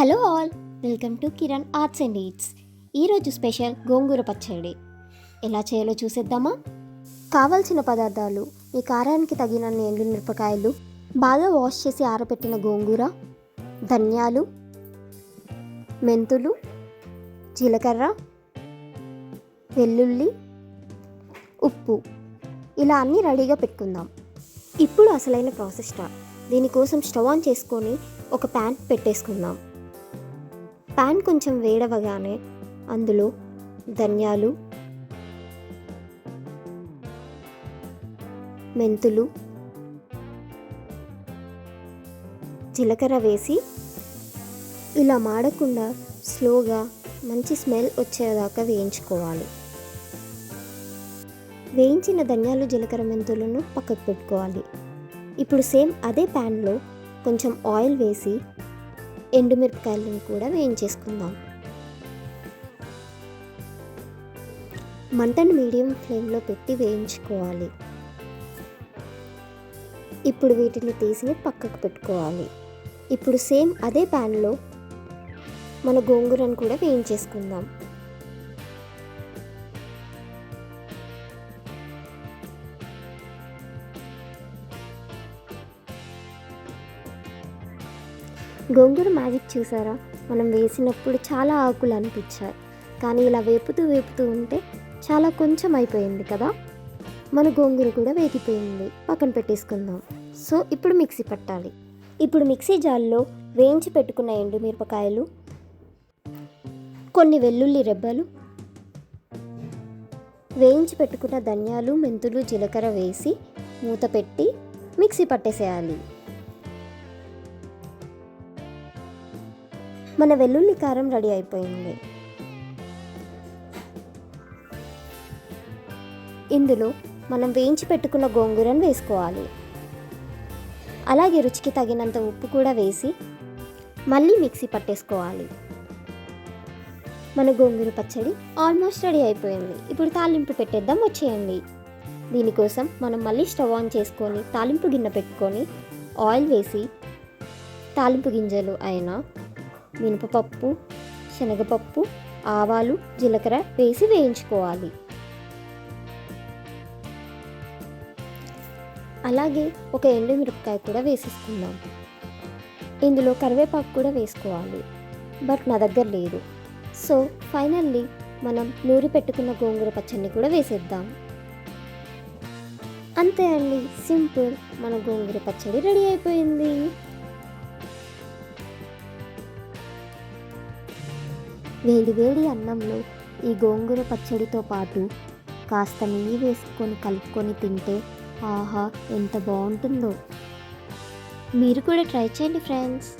Hello all welcome to Kiran arts and eats ఈరోజు special గోంగూర పచ్చడి. ఎలా చేయాలో చూసేద్దామా? కావాల్సిన పదార్థాలు మీ కారానికి తగినన్ని ఎండు మిరపకాయలు బాగా వాష్ చేసి ఆరబెట్టిన గోంగూర ధనియాలు మెంతులు జీలకర్ర వెల్లుల్లి ఉప్పు. ఇలా అన్నీ రెడీగా పెట్టుకుందాం. ఇప్పుడు అసలైన ప్రాసెస్ స్టార్ట్. దీనికోసం స్టవ్ ఆన్ చేసుకొని ఒక ప్యాన్ పెట్టేసుకుందాం. ప్యాన్ కొంచెం వేడవగానే అందులో ధనియాలు మెంతులు జీలకర్ర వేసి ఇలా మాడకుండా స్లోగా మంచి స్మెల్ వచ్చేదాకా వేయించుకోవాలి. వేయించిన ధనియాలు జీలకర్ర మెంతులను పక్కకు పెట్టుకోవాలి. ఇప్పుడు సేమ్ అదే ప్యాన్లో కొంచెం ఆయిల్ వేసి ఎండుమిరపకాయలను కూడా వేయించేసుకుందాం. మంటను మీడియం ఫ్లేమ్లో పెట్టి వేయించుకోవాలి. ఇప్పుడు వీటిని తీసి పక్కకు పెట్టుకోవాలి. ఇప్పుడు సేమ్ అదే ప్యాన్లో మన గోంగూరను కూడా వేయించేసుకుందాం. గోంగూర మ్యాజిక్ చూసారా? మనం వేసినప్పుడు చాలా ఆకులు అనిపించాయి. కానీ ఇలా వేపుతూ వేపుతూ ఉంటే చాలా కొంచెం అయిపోయింది కదా? మన గోంగూర కూడా వేగిపోయింది. పక్కన పెట్టేసుకుందాం. సో ఇప్పుడు మిక్సీ పట్టాలి. ఇప్పుడు మిక్సీ జార్లో వేయించి పెట్టుకున్న ఎండుమిరపకాయలు కొన్ని వెల్లుల్లి రెబ్బలు వేయించి పెట్టుకున్న ధనియాలు మెంతులు జీలకర్ర వేసి మూత పెట్టి మిక్సీ పట్టేసేయాలి. మన వెల్లుల్లి కారం రెడీ అయిపోయింది. ఇందులో మనం వేయించి పెట్టుకున్న గోంగూరను వేసుకోవాలి. అలాగే రుచికి తగినంత ఉప్పు కూడా వేసి మళ్ళీ మిక్సీ పట్టేసుకోవాలి. మన గోంగూర పచ్చడి ఆల్మోస్ట్ రెడీ అయిపోయింది. ఇప్పుడు తాలింపు పెట్టేద్దాం వచ్చేయండి. దీనికోసం మనం మళ్ళీ స్టవ్ ఆన్ చేసుకొని తాలింపు గిన్నె పెట్టుకొని ఆయిల్ వేసి తాలింపు గింజలు అయినా మినపపప్పు శనగపప్పు ఆవాలు జీలకర్ర వేసి వేయించుకోవాలి. అలాగే ఒక ఎండుమిరపకాయ కూడా వేసేసుకుందాం. ఇందులో కరివేపాకు కూడా వేసుకోవాలి బట్ నా దగ్గర లేదు. సో ఫైనల్లీ మనం నూరి పెట్టుకున్న గోంగూర పచ్చడిని కూడా వేసేద్దాం. అంతే అండి సింపుల్ మన గోంగూర పచ్చడి రెడీ అయిపోయింది. వేడి వేడి అన్నంలో ఈ గోంగూర పచ్చడితో పాటు కాస్త నెయ్యి వేసుకొని కలుపుకొని తింటే ఆహా ఎంత బాగుంటుందో. మీరు కూడా ట్రై చేయండి ఫ్రెండ్స్.